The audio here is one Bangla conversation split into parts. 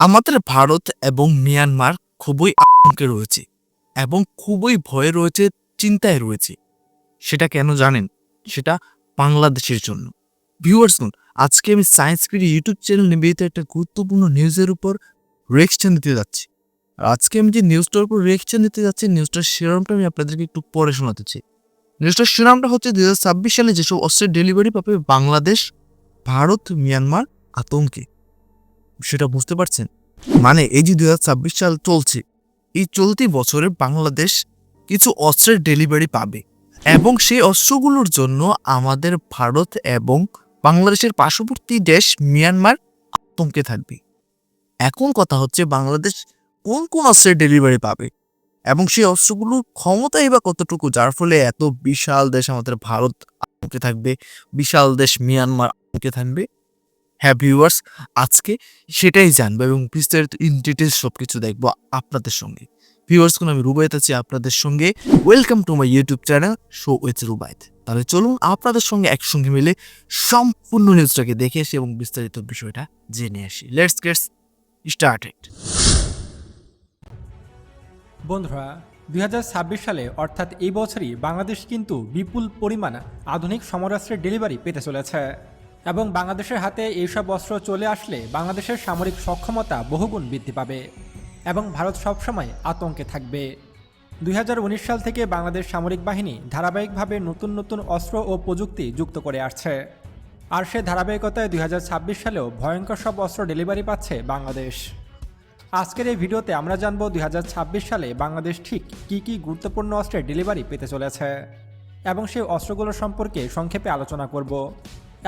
আমাদের ভারত এবং মিয়ানমার খুবই আতঙ্কে রয়েছে এবং খুবই ভয়ে রয়েছে, চিন্তায় রয়েছে। সেটা কেন জানেন? সেটা বাংলাদেশের জন্য। ভিউয়ার্স আজকে আমি সায়েন্স পিডি ইউটিউব চ্যানেল নিবেদিত একটা গুরুত্বপূর্ণ নিউজের উপর রিয়েকশন দিতে যাচ্ছি। আর আজকে আমি যে নিউজটার উপর রিয়েকশন দিতে যাচ্ছি নিউজটার শিরোনামটা আমি আপনাদেরকে একটু পরে শোনাতে চাই। নিউজটার শিরোনামটা হচ্ছে দু হাজার ছাব্বিশ সালে যেসব অস্ত্রের ডেলিভারি পাবে বাংলাদেশ, ভারত, মিয়ানমার আতঙ্কে। সেটা বুঝতে পারছেন? মানে এই যে দু হাজার ছাব্বিশ সাল চলছে, এই চলতি বছরে বাংলাদেশ কিছু অস্ত্রের ডেলিভারি পাবে এবং সেই অস্ত্রগুলোর জন্য আমাদের ভারত এবং বাংলাদেশের পার্শ্ববর্তী দেশ মিয়ানমার আতঙ্কে থাকবে। এখন কথা হচ্ছে বাংলাদেশ কোন কোন অস্ত্রের ডেলিভারি পাবে এবং সেই অস্ত্রগুলোর ক্ষমতাই বা কতটুকু, যার ফলে এত বিশাল দেশ আমাদের ভারত আতঙ্কে থাকবে, বিশাল দেশ মিয়ানমার আতঙ্কে থাকবে। হ্যাঁ ভিউয়ার্স, আজকে সেটাই জানব এবং বিস্তারিত ইন ডিটেলস সব কিছু দেখব আপনাদের সঙ্গে। ভিউয়ার্স কোন আমি রুবাইত আছি আপনাদের সঙ্গে। Welcome to my YouTube channel, show with Rubait. তাহলে চলুন আপনাদের সঙ্গে একসঙ্গে মিলে সম্পূর্ণ নিউজটাকে দেখে আসি এবং বিস্তারিত বিষয়টা জেনে আসি। লেটস গেটস স্টার্টেড বন্ধুরা, দুই হাজার ছাব্বিশ সালে, অর্থাৎ এই বছরই বাংলাদেশ কিন্তু বিপুল পরিমাণ আধুনিক সমরাস্ত্রের ডেলিভারি পেতে চলেছে। এবং বাংলাদেশের হাতে এইসব অস্ত্র চলে আসলে বাংলাদেশের সামরিক সক্ষমতা বহুগুণ বৃদ্ধি পাবে এবং ভারত সবসময় আতঙ্কে থাকবে। দুই হাজার উনিশ সাল থেকে বাংলাদেশ সামরিক বাহিনী ধারাবাহিকভাবে নতুন নতুন অস্ত্র ও প্রযুক্তি যুক্ত করে আসছে। আর সে ধারাবাহিকতায় দুই হাজার ছাব্বিশ সালেও ভয়ঙ্কর সব অস্ত্র ডেলিভারি পাচ্ছে বাংলাদেশ। আজকের এই ভিডিওতে আমরা জানব দুই হাজার ছাব্বিশ সালে বাংলাদেশ ঠিক কী কী গুরুত্বপূর্ণ অস্ত্রের ডেলিভারি পেতে চলেছে এবং সেই অস্ত্রগুলো সম্পর্কে সংক্ষেপে আলোচনা করব।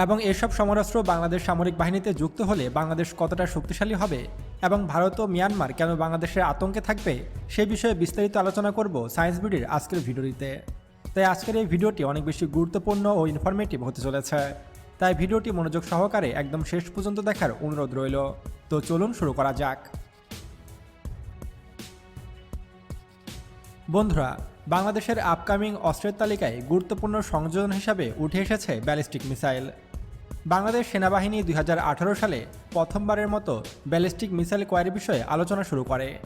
এবং এসব সমরাস্ত্র বাংলাদেশ সামরিক বাহিনীতে যুক্ত হলে বাংলাদেশ কতটা শক্তিশালী হবে এবং ভারত ও মিয়ানমার কেন বাংলাদেশের আতঙ্কে থাকবে, সে বিষয়ে বিস্তারিত আলোচনা করব সায়েন্স বিডির আজকের ভিডিওটিতে। তাই আজকের এই ভিডিওটি অনেক বেশি গুরুত্বপূর্ণ ও ইনফরমেটিভ হতে চলেছে। তাই ভিডিওটি মনোযোগ সহকারে একদম শেষ পর্যন্ত দেখার অনুরোধ রইল। তো চলুন শুরু করা যাক। বন্ধুরা বাংলাদেশের আপকামিং অস্ত্রের তালিকায় গুরুত্বপূর্ণ সংযোজন হিসাবে উঠে এসেছে ব্যালিস্টিক মিসাইল। বাংলাদেশ সেনাবাহিনী দুই হাজার আঠারো সালে প্রথমবারের মতো ব্যালিস্টিক মিসাইল ক্রয়ের বিষয়ে আলোচনা শুরু করে।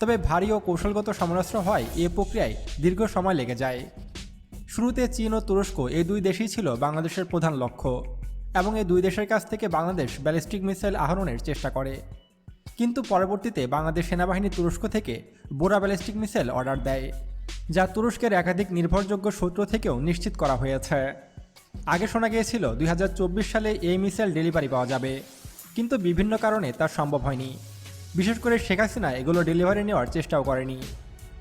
তবে ভারী ও কৌশলগত সমরাস্ত্র হয় এ প্রক্রিয়ায় দীর্ঘ সময় লেগে যায়। শুরুতে চীন ও তুরস্ক এই দুই দেশই ছিল বাংলাদেশের প্রধান লক্ষ্য এবং এই দুই দেশের কাছ থেকে বাংলাদেশ ব্যালিস্টিক মিসাইল আহরণের চেষ্টা করে। কিন্তু পরবর্তীতে বাংলাদেশ সেনাবাহিনী তুরস্ক থেকে বোরা ব্যালিস্টিক মিসাইল অর্ডার দেয়। যা তুরস্কের একাধিক নির্ভরযোগ্য সূত্র থেকেও নিশ্চিত করা হয়েছে। আগে শোনা গিয়েছিল, দুই হাজার চব্বিশ সালে এই মিসাইল ডেলিভারি পাওয়া যাবে, কিন্তু বিভিন্ন কারণে তা সম্ভব হয়নি। বিশেষ করে শেখ হাসিনা এগুলো ডেলিভারি নেওয়ার চেষ্টাও করেনি,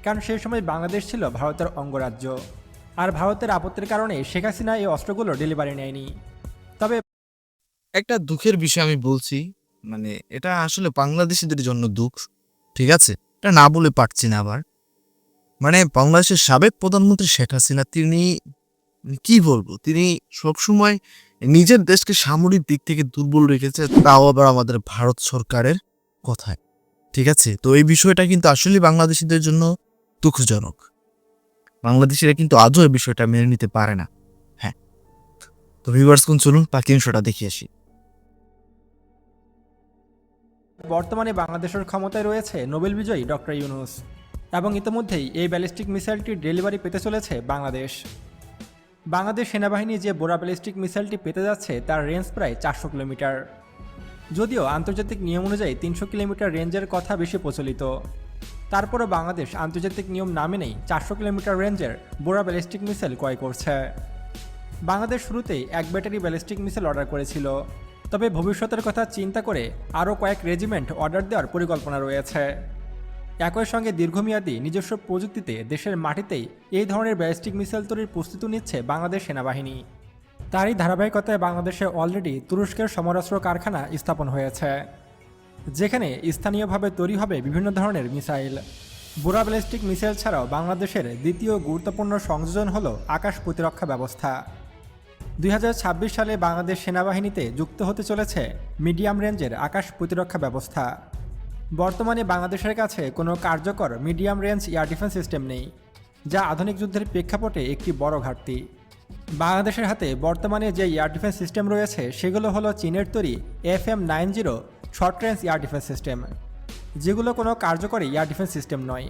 কারণ সেই সময় বাংলাদেশ ছিল ভারতের অঙ্গরাজ্য। আর ভারতের আপত্তির কারণে শেখ হাসিনা এই অস্ত্রগুলো ডেলিভারি নেয়নি। তবে একটা দুঃখের বিষয় আমি বলছি মানে এটা আসলে বাংলাদেশিদের জন্য দুঃখ, ঠিক আছে? এটা না বলে পারছি না আবার। মানে বাংলাদেশের সাবেক প্রধানমন্ত্রী শেখ হাসিনা, তিনি কি বলব? তিনি সবসময় নিজের দেশকে সামরিক দিক থেকে দুর্বল রেখেছে, তাও আবার আমাদের ভারত সরকারের কথায়। ঠিক আছে? তো এই বিষয়টা কিন্তু আসলে বাংলাদেশিদের জন্য দুঃখজনক। বাংলাদেশিরা কিন্তু আজও এই বিষয়টা মেনে নিতে পারে না। হ্যাঁ। তো ভিউয়ার্স কোন চলুন, বাকি অংশটা দেখে আসি। বর্তমানে বাংলাদেশের ক্ষমতায় রয়েছে নোবেল বিজয়ী ডক্টর ইউনুস। এবং ইতিমধ্যেই এই ব্যালিস্টিক মিসাইলটির ডেলিভারি পেতে চলেছে বাংলাদেশ। বাংলাদেশ সেনাবাহিনী যে বোরা ব্যালিস্টিক মিসাইলটি পেতে যাচ্ছে তার রেঞ্জ প্রায় চারশো কিলোমিটার। যদিও আন্তর্জাতিক নিয়ম অনুযায়ী তিনশো কিলোমিটার রেঞ্জের কথা বেশি প্রচলিত। তারপরও বাংলাদেশ আন্তর্জাতিক নিয়ম না মেনেই চারশো কিলোমিটার রেঞ্জের বোরা ব্যালিস্টিক মিসাইল ক্রয় করছে। বাংলাদেশ শুরুতেই এক ব্যাটারি ব্যালিস্টিক মিসাইল অর্ডার করেছিল। তবে ভবিষ্যতের কথা চিন্তা করে আরও কয়েক রেজিমেন্ট অর্ডার দেওয়ার পরিকল্পনা রয়েছে। একই সঙ্গে দীর্ঘমেয়াদী নিজস্ব প্রযুক্তিতে দেশের মাটিতেই এই ধরনের ব্যালিস্টিক মিসাইল তৈরির প্রস্তুতি নিচ্ছে বাংলাদেশ সেনাবাহিনী। তারই ধারাবাহিকতায় বাংলাদেশে অলরেডি তুরস্কের সমরাস্ত্র কারখানা স্থাপন হয়েছে, যেখানে স্থানীয়ভাবে তৈরি হবে বিভিন্ন ধরনের মিসাইল। বুড়া ব্যালিস্টিক মিসাইল ছাড়াও বাংলাদেশের দ্বিতীয় গুরুত্বপূর্ণ সংযোজন হল আকাশ প্রতিরক্ষা ব্যবস্থা। দুই হাজার ছাব্বিশ সালে বাংলাদেশ সেনাবাহিনীতে যুক্ত হতে চলেছে মিডিয়াম রেঞ্জের আকাশ প্রতিরক্ষা ব্যবস্থা। বর্তমানে বাংলাদেশের কাছে কোনো কার্যকর medium range air defence system নেই, যা আধুনিক যুদ্ধের প্রেক্ষাপটে একটি বড় ঘাটতি। বাংলাদেশের হাতে বর্তমানে যে এয়ার ডিফেন্স সিস্টেম রয়েছে, সেগুলো হলো চীনের তৈরি F M nine zero short range air defence system, যেগুলো কোনো কার্যকরী এয়ার ডিফেন্স সিস্টেম নয়।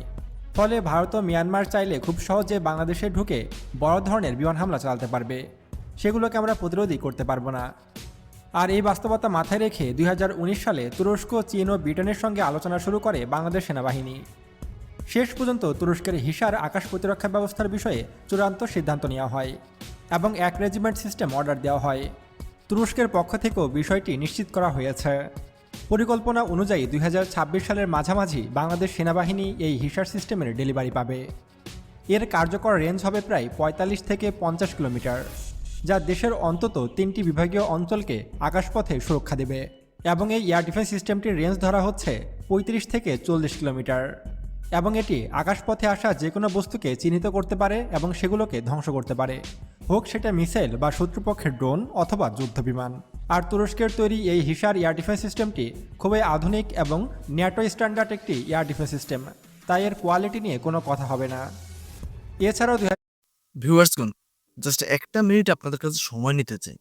ফলে ভারত ও মিয়ানমার চাইলে খুব সহজে বাংলাদেশে ঢুকে বড় ধরনের বিমান হামলা চালাতে পারবে। সেগুলোকে আমরা প্রতিরোধই করতে পারব না। আর এই বাস্তবতা মাথায় রেখে দুই হাজার উনিশ সালে তুরস্ক, চীন ও ব্রিটেনের সঙ্গে আলোচনা শুরু করে বাংলাদেশ সেনাবাহিনী। শেষ পর্যন্ত তুরস্কের হিসার আকাশ প্রতিরক্ষা ব্যবস্থার বিষয়ে চূড়ান্ত সিদ্ধান্ত নেওয়া হয় এবং এক রেজিমেন্ট সিস্টেম অর্ডার দেওয়া হয়। তুরস্কের পক্ষ থেকেও বিষয়টি নিশ্চিত করা হয়েছে। পরিকল্পনা অনুযায়ী দুই হাজার ছাব্বিশ সালের মাঝামাঝি বাংলাদেশ সেনাবাহিনী এই হিসার সিস্টেমের ডেলিভারি পাবে। এর কার্যকর রেঞ্জ হবে প্রায় পঁয়তাল্লিশ থেকে পঞ্চাশ কিলোমিটার। যা দেশের অন্তত তিনটি বিভাগীয় অঞ্চলকে আকাশপথে সুরক্ষা দেবে এবং এই এয়ার ডিফেন্স সিস্টেমটির রেঞ্জ ধরা হচ্ছে পঁয়ত্রিশ থেকে চল্লিশ কিলোমিটার। এবং এটি আকাশপথে আসা যে কোনো বস্তুকে চিহ্নিত করতে পারে এবং সেগুলোকে ধ্বংস করতে পারে। হোক সেটা মিসাইল বা শত্রুপক্ষের ড্রোন অথবা যুদ্ধবিমান। আর তুরস্কের তৈরি এই হিসার এয়ার ডিফেন্স সিস্টেমটি খুবই আধুনিক এবং ন্যাটো স্ট্যান্ডার্ড একটি এয়ার ডিফেন্স সিস্টেম। তাই এর কোয়ালিটি নিয়ে কোনো কথা হবে না। এছাড়াও দুই ভিউয়ার্সগণ জাস্ট একটা মিনিট আপনাদের কাছে সময় নিতে চাই।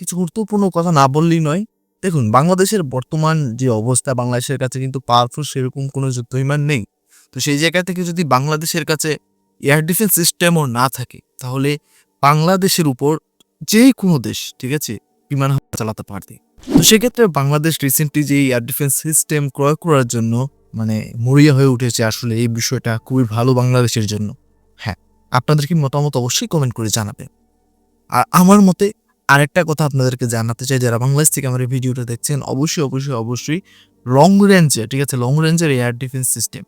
কিছু গুরুত্বপূর্ণ কথা না বললেই নয়। দেখুন, বাংলাদেশের বর্তমান যে অবস্থা, বাংলাদেশের কাছে কিন্তু পাওয়ারফুল সেরকম কোনো যুদ্ধ বিমান নেই। তো সেই জায়গা থেকে যদি বাংলাদেশের কাছে এয়ার ডিফেন্স সিস্টেমও না থাকে, তাহলে বাংলাদেশের উপর যে কোনো দেশ, ঠিক আছে, বিমান চালাতে পারবে। তো সেক্ষেত্রে বাংলাদেশ রিসেন্টলি যে এয়ার ডিফেন্স সিস্টেম ক্রয় করার জন্য মানে মরিয়া হয়ে উঠেছে আসলে, এই বিষয়টা খুবই ভালো বাংলাদেশের জন্য। আপনাদের কি মতামত অবশ্যই কমেন্ট করে জানাবেন। আর আমার মতে আরেকটা কথা আপনাদেরকে জানাতে চাই, যারা বাংলাদেশ থেকে আমার এই ভিডিওটা দেখছেন, অবশ্যই অবশ্যই অবশ্যই লং রেঞ্জে ঠিক আছে? লং রেঞ্জের এয়ার ডিফেন্স সিস্টেম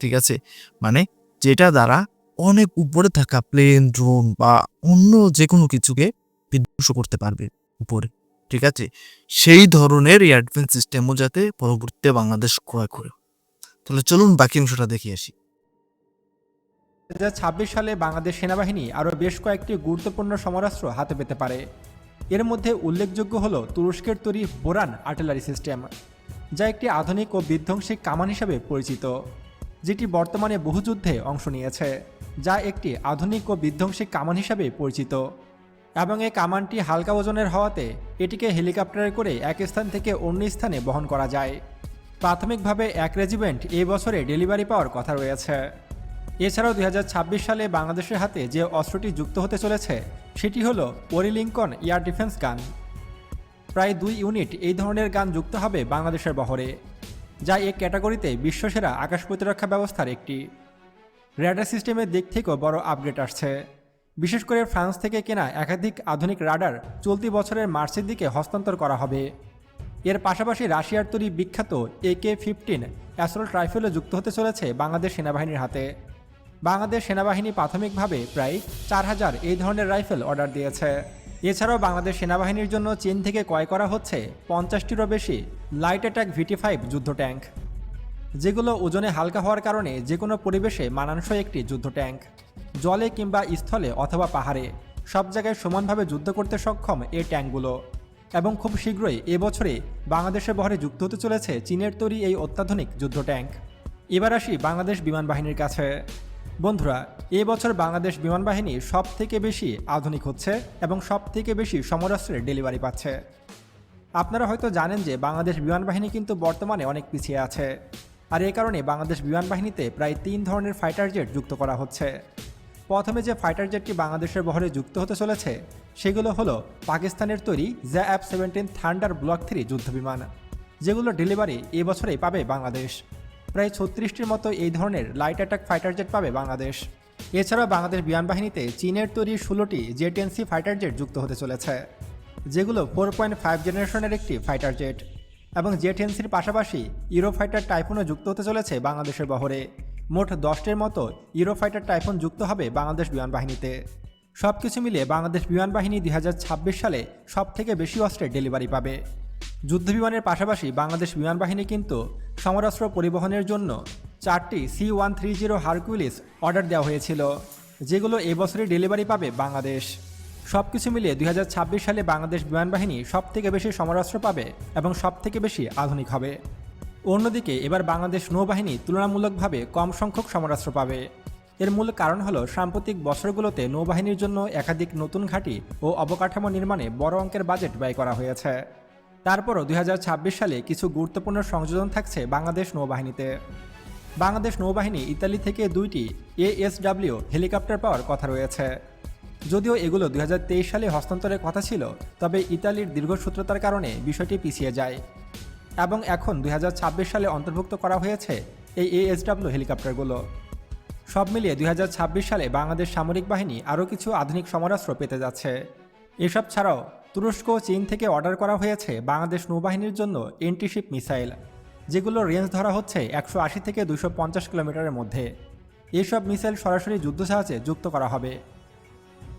ঠিক আছে? মানে যেটা দ্বারা অনেক উপরে থাকা প্লেন ড্রোন বা অন্য যে কোনো কিছুকে বিধ্বংস করতে পারবে উপরে, ঠিক আছে? সেই ধরনের এয়ার ডিফেন্স সিস্টেমও যাতে পরবর্তীতে বাংলাদেশ ক্রয় করে। তাহলে চলুন বাকি অংশটা দেখে আসি। দু হাজার ছাব্বিশ সালে বাংলাদেশ সেনাবাহিনী আরও বেশ কয়েকটি গুরুত্বপূর্ণ সমরাস্ত্র হাতে পেতে পারে। এর মধ্যে উল্লেখযোগ্য হল তুরস্কের তৈরি বোরান আর্টিলারি সিস্টেম, যা একটি আধুনিক ও বিধ্বংসী কামান হিসাবে পরিচিত, যেটি বর্তমানে বহু যুদ্ধে অংশ নিয়েছে, যা একটি আধুনিক ও বিধ্বংসী কামান হিসাবে পরিচিত। এবং এই কামানটি হালকা ওজনের হওয়াতে এটিকে হেলিকপ্টারে করে এক স্থান থেকে অন্য স্থানে বহন করা যায়। প্রাথমিকভাবে এক রেজিমেন্ট এই বছরে ডেলিভারি পাওয়ার কথা রয়েছে। এছাড়াও দুই হাজার ছাব্বিশ সালে বাংলাদেশের হাতে যে অস্ত্রটি যুক্ত হতে চলেছে, সেটি হল ওরিলিঙ্কন এয়ার ডিফেন্স গান। প্রায় দুই ইউনিট এই ধরনের গান যুক্ত হবে বাংলাদেশের বহরে, যা এই ক্যাটাগরিতে বিশ্বসেরা আকাশ প্রতিরক্ষা ব্যবস্থার একটি। র্যাডার সিস্টেমের দিক থেকেও বড় আপগ্রেড আসছে। বিশেষ করে ফ্রান্স থেকে কেনা একাধিক আধুনিক রাডার চলতি বছরের মার্চের দিকে হস্তান্তর করা হবে। এর পাশাপাশি রাশিয়ার তৈরি বিখ্যাত এ কে ফিফটিন অ্যাসল্ট রাইফেলও যুক্ত হতে চলেছে বাংলাদেশ সেনাবাহিনীর হাতে। বাংলাদেশ সেনাবাহিনী প্রাথমিকভাবে প্রায় চার হাজার এই ধরনের রাইফেল অর্ডার দিয়েছে। এছাড়াও বাংলাদেশ সেনাবাহিনীর জন্য চীন থেকে ক্রয় করা হচ্ছে পঞ্চাশটিরও বেশি লাইট অ্যাটাক ভিটি ফাইভ যুদ্ধ ট্যাঙ্ক, যেগুলো ওজনে হালকা হওয়ার কারণে যে কোনো পরিবেশে মানানসই একটি যুদ্ধ ট্যাঙ্ক, জলে কিংবা স্থলে অথবা পাহাড়ে। সব জায়গায় সমানভাবে যুদ্ধ করতে সক্ষম এই ট্যাঙ্কগুলো। এবং খুব শীঘ্রই এবছরে বাংলাদেশের বহরে যুক্ত হতে চলেছে চীনের তৈরি এই অত্যাধুনিক যুদ্ধ ট্যাঙ্ক। এবার আসি বাংলাদেশ বিমান বাহিনীর কাছে। বন্ধুরা এবছর বাংলাদেশ বিমান বাহিনী সব থেকে বেশি আধুনিক হচ্ছে এবং সব থেকে বেশি সমরাস্ত্রের ডেলিভারি পাচ্ছে। আপনারা হয়তো জানেন যে বাংলাদেশ বিমান বাহিনী কিন্তু বর্তমানে অনেক পিছিয়ে আছে। আর এ কারণে বাংলাদেশ বিমান বাহিনীতে প্রায় তিন ধরনের ফাইটার জেট যুক্ত করা হচ্ছে। প্রথমে যে ফাইটার জেটটি বাংলাদেশের বহরে যুক্ত হতে চলেছে, সেগুলো হলো পাকিস্তানের তৈরি J F seventeen thunder block three যুদ্ধবিমান, যেগুলো ডেলিভারি এবছরেই পাবে বাংলাদেশ। প্রায় ছত্রিশটির মতো এই ধরনের লাইট অ্যাটাক ফাইটার জেট পাবে বাংলাদেশ। এছাড়া বাংলাদেশ বিমান বাহিনীতে চীনের তৈরি ষোলোটি জেটেনসি ফাইটার জেট যুক্ত হতে চলেছে, যেগুলো ফোর পয়েন্ট ফাইভ জেনারেশনের একটি ফাইটার জেট এবং জেটেন্সির পাশাপাশি ইউরো ফাইটার টাইফুনও যুক্ত হতে চলেছে বাংলাদেশের বহরে। মোট দশটির মতো ইউরো ফাইটার টাইফুন যুক্ত হবে বাংলাদেশ বিমান বাহিনীতে। সব কিছু মিলিয়ে বাংলাদেশ বিমান বাহিনী দুই সালে সব থেকে বেশি অস্ত্রের ডেলিভারি পাবে। যুদ্ধ বিমানের পাশাপাশি বাংলাদেশ বিমান বাহিনী কিন্তু সমরাস্ত্র পরিবহনের জন্য চারটি C one three zero Hercules order দেওয়া হয়েছিল, যেগুলো এবছরই ডেলিভারি পাবে বাংলাদেশ। সব কিছু মিলিয়ে দুই হাজার ছাব্বিশ সালে বাংলাদেশ বিমান বাহিনী সব থেকে বেশি সমরাস্ত্র পাবে এবং সব থেকে বেশি আধুনিক হবে। অন্যদিকে এবার বাংলাদেশ নৌবাহিনী তুলনামূলকভাবে কম সংখ্যক সমরাস্ত্র পাবে। এর মূল কারণ হলো সাম্প্রতিক বছরগুলোতে নৌবাহিনীর জন্য একাধিক নতুন ঘাঁটি ও অবকাঠামো নির্মাণে বড় অঙ্কের বাজেট ব্যয় করা হয়েছে। তারপরও দুই হাজার ছাব্বিশ সালে কিছু গুরুত্বপূর্ণ সংযোজন থাকছে বাংলাদেশ নৌবাহিনীতে। বাংলাদেশ নৌবাহিনী ইতালি থেকে দুইটি এএসডাব্লিউ হেলিকপ্টার পাওয়ার কথা রয়েছে। যদিও এগুলো দুই হাজার তেইশ সালে হস্তান্তরের কথা ছিল, তবে ইতালির দীর্ঘসূত্রতার কারণে বিষয়টি পিছিয়ে যায়। এবং এখন দুই হাজার ছাব্বিশ সালে অন্তর্ভুক্ত করা হয়েছে এই এএসডাব্লিউ হেলিকপ্টারগুলো। সব মিলিয়ে দুই হাজার ছাব্বিশ সালে বাংলাদেশ সামরিক বাহিনী আরও কিছু আধুনিক সমরাস্ত্র পেতে যাচ্ছে। এসব ছাড়াও তুরস্ক চীন থেকে অর্ডার করা হয়েছে বাংলাদেশ নৌবাহিনীর জন্য এন্টিশিপ মিসাইল, যেগুলো রেঞ্জ ধরা হচ্ছে একশো আশি থেকে দুশো পঞ্চাশ কিলোমিটারের মধ্যে। এসব মিসাইল সরাসরি যুদ্ধজাহাজে যুক্ত করা হবে।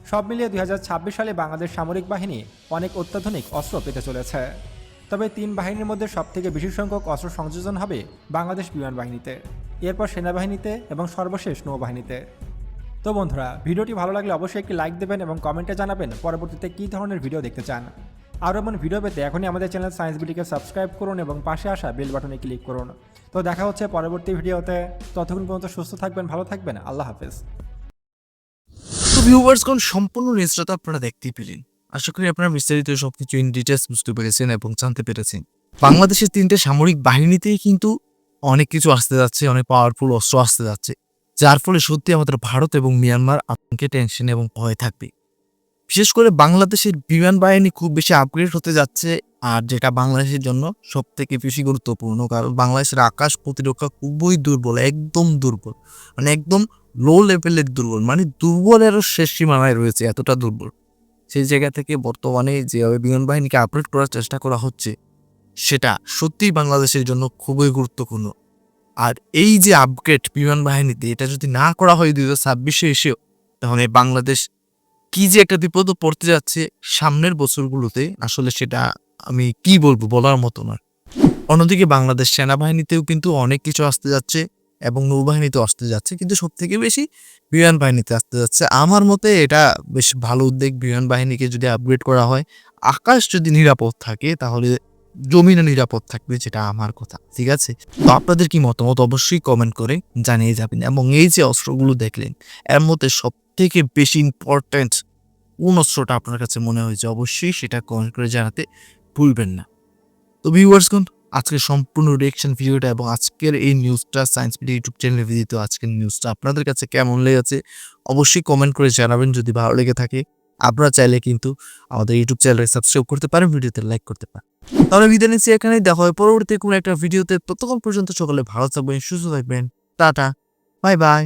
সব মিলিয়ে দুই হাজার ছাব্বিশ সালে বাংলাদেশ সামরিক বাহিনী অনেক অত্যাধুনিক অস্ত্র পেতে চলেছে। তবে তিন বাহিনীর মধ্যে সবথেকে বেশি সংখ্যক অস্ত্র সংযোজন হবে বাংলাদেশ বিমান বাহিনীতে। এরপর সেনাবাহিনীতে এবং সর্বশেষ নৌবাহিনীতে। তো বন্ধুরা, ভিডিওটি ভালো লাগলে অবশ্যই একটি লাইক দেবেন এবং কমেন্টে জানাবেন পরবর্তীতে কী ধরনের ভিডিও দেখতে চান। আরও এমন ভিডিও পেতে এখনই আমাদের চ্যানেল সায়েন্স বিডিকে সাবস্ক্রাইব করুন এবং পাশে আসা বেল বাটনে ক্লিক করুন। তো দেখা হচ্ছে পরবর্তী ভিডিওতে ততক্ষণ পর্যন্ত সুস্থ থাকবেন, ভালো থাকবেন। আল্লাহ হাফেজ। তো সম্পূর্ণ নিউজটা আপনারা দেখতেই পেলেন। আশা করি আপনারা বিস্তারিত সবকিছু ইন ডিটেলস বুঝতে পেরেছেন এবং জানতে পেরেছেন। বাংলাদেশের তিনটে সামরিক বাহিনীতেই কিন্তু অনেক কিছু আসতে যাচ্ছে, অনেক পাওয়ারফুল অস্ত্র আসতে যাচ্ছে। যার ফলে সত্যি আমাদের ভারত এবং মিয়ানমার আতঙ্কে টেনশন এবং ভয় থাকবে। বিশেষ করে বাংলাদেশের বিমান বাহিনী খুব বেশি আপগ্রেড হতে যাচ্ছে, আর যেটা বাংলাদেশের জন্য সব থেকে বেশি গুরুত্বপূর্ণ, কারণ বাংলাদেশের আকাশ প্রতিরক্ষা খুবই দুর্বল, একদম দুর্বল। মানে একদম লো লেভেলের দুর্বল মানে দুর্বলেরও শেষ সীমানায় রয়েছে, এতটা দুর্বল। সেই জায়গা থেকে বর্তমানে যেভাবে বিমান বাহিনীকে আপগ্রেড করার চেষ্টা করা হচ্ছে, সেটা সত্যিই বাংলাদেশের জন্য খুবই গুরুত্বপূর্ণ। আর এই যে আপগ্রেড বিমান বাহিনীতে এটা যদি না করা হয় দুই হাজার ছাব্বিশে এসেও তাহলে বাংলাদেশ কি যে একটা বিপদ পড়তে যাচ্ছে সামনের বছরগুলোতে, আসলে সেটা আমি কি বলব বলার মতো না। অন্যদিকে বাংলাদেশ সেনাবাহিনীতেও কিন্তু অনেক কিছু আসতে যাচ্ছে এবং নৌবাহিনীতেও আসতে যাচ্ছে, কিন্তু সব থেকে বেশি বিমান বাহিনীতে আসতে যাচ্ছে। আমার মতে এটা বেশ ভালো উদ্যোগ বিমান বাহিনীকে যদি আপগ্রেড করা হয়, আকাশ যদি নিরাপদ থাকে, তাহলে জমিনে নিরাপদ থাকবে যেটা আমার কথা, ঠিক আছে? তো আপনাদের কি মতামত অবশ্যই কমেন্ট করে জানিয়ে যাবেন। এবং এই যে অস্ত্রগুলো দেখলেন, এর মধ্যে সব থেকে বেশি ইম্পর্ট্যান্ট কোন অস্ত্রটা আপনার কাছে মনে হয়েছে অবশ্যই সেটা কমেন্ট করে জানাতে ভুলবেন না। তো ভিউয়ার্সগণ আজকের সম্পূর্ণ রিয়েকশন ভিডিওটা এবং আজকের এই নিউজটা সায়েন্স মিডিয়া ইউটিউব চ্যানেলে ভিডিওতে আজকের নিউজটা আপনাদের কাছে কেমন লেগেছে অবশ্যই কমেন্ট করে জানাবেন, যদি ভালো লেগে থাকে। আপনারা চাইলে কিন্তু আমাদের ইউটিউব চ্যানেলে সাবস্ক্রাইব করতে পারেন, ভিডিওতে লাইক করতে পারেন। তাহলে বিদায় নিচ্ছি এখানেই। দেখা হয় পরবর্তী কোনো একটা ভিডিওতে। ততক্ষণ পর্যন্ত সকলে ভালো থাকবেন, সুস্থ থাকবেন। Tata, bye bye.